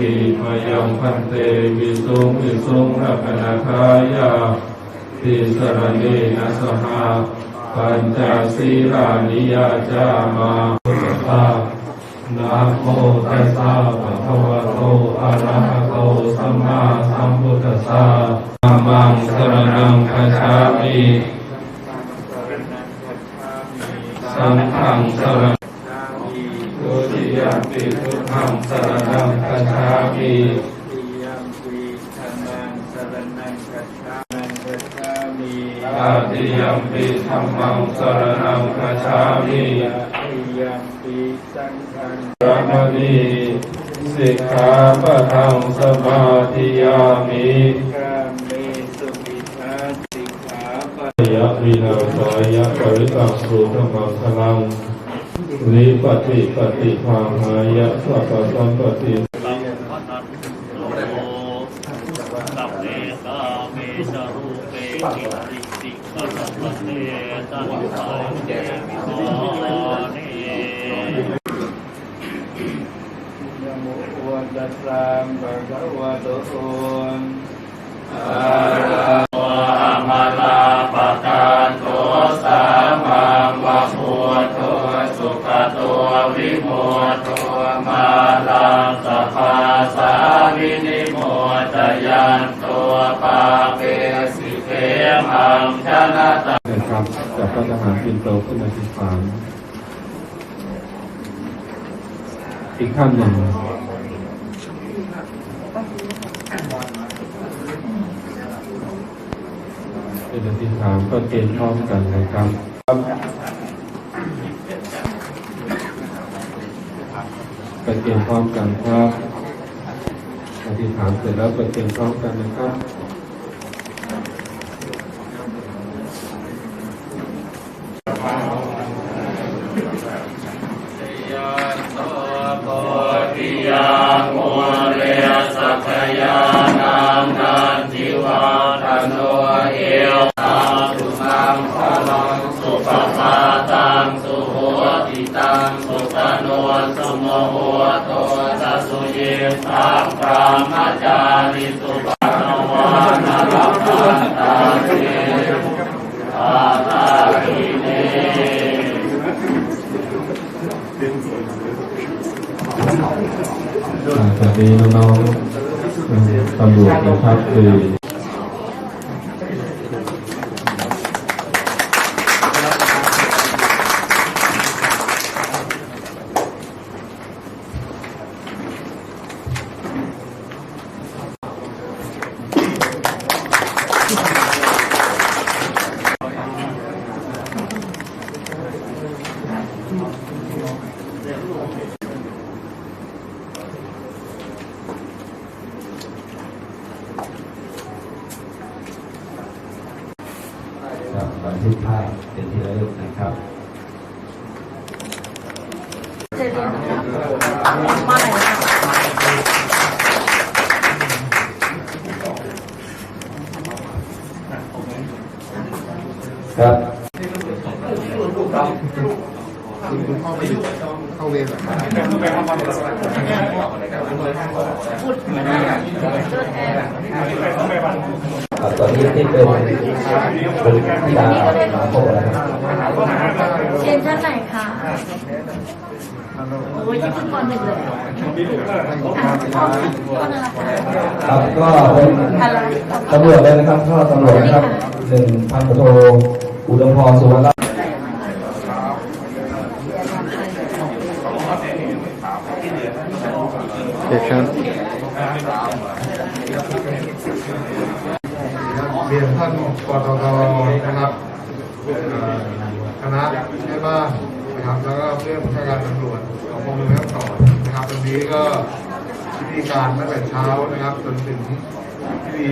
ขีมายังพันเตวิสุงวิสุงรักนาคายาติสรเนนะสหาปัญจศีลานิยาจามาพุทธานะโมตัสสะภะคะวะโตอะระหะโตสัมมาสัมพุทธัสสะธัมมังสรณังคัจฉามิสังฆังสรณังทุติยม ปิพุทธังสรณังคัจฉามิติยมปีธรรมังสรณังกัจฉานังกัจฉามิตาติยมปิธัมมังสรณังคัจฉามิติยมปีสังฆังพระมณีสิกขาปะทังสมาธิยามิกาเมสุปิทาสิกขาปะยะวินาศายะปริตังสุธรรมังคลัง ลิปฏิปฏิภาหายะสัพพสัมปติสัมปตัตโลสัพเพกาเมสรูเปกิริสิกขสัพเพตันตาเจมิโตัสสะภะคะวะโต วิโมโตมาลังสภาสาวินิโมตยันโตปาเปสิเกมังชนะตานะครับจากพระทหารปินโตขึ้นมาที่ฐานอีกขั้นหนึ่งเป็นอธิษฐานก็เกณฑ์พร้อมกันนะครับ เกณฑ์พร้อมกันครับอธิษฐานเสร็จแล้วก็เกณฑ์พร้อมกันนะครับยาโตโพธิยังโมเรสัพยา โมโหโตจัสสุเยสัพพระมจาริสุปะวานารักขันตาเทอาตาทิเนตอ่าจากนี้น้องๆตำรวจนะครับคือ ครับบันทึกภาพเป็นที่ระลึกนะครับเจเรียนนะครับมานครับ ครับอ่าตอนนี้ที่เป็นเป็นที่ดามาพบแล้วเรียนชั้นไหนคะโอ้ยยี่สิบก่อนหนึ่งเลยอะข้อข้อนั้นละคะครับก็เป็นตำรวจเลยนะครับข้อตำรวจนะครับหนึ่งพันโทอุดมพรสุวรรณ รัตน์เรียนท่านปตทนะครับคณะแม่บ้านนะครับแล้วก็เรื่องราชการตำรวจของกรมเมืองแม่ฮ่องสอนนะครับวันนี้ก็พิธีการตั้งแต่เช้านะครับจนถึงพิธี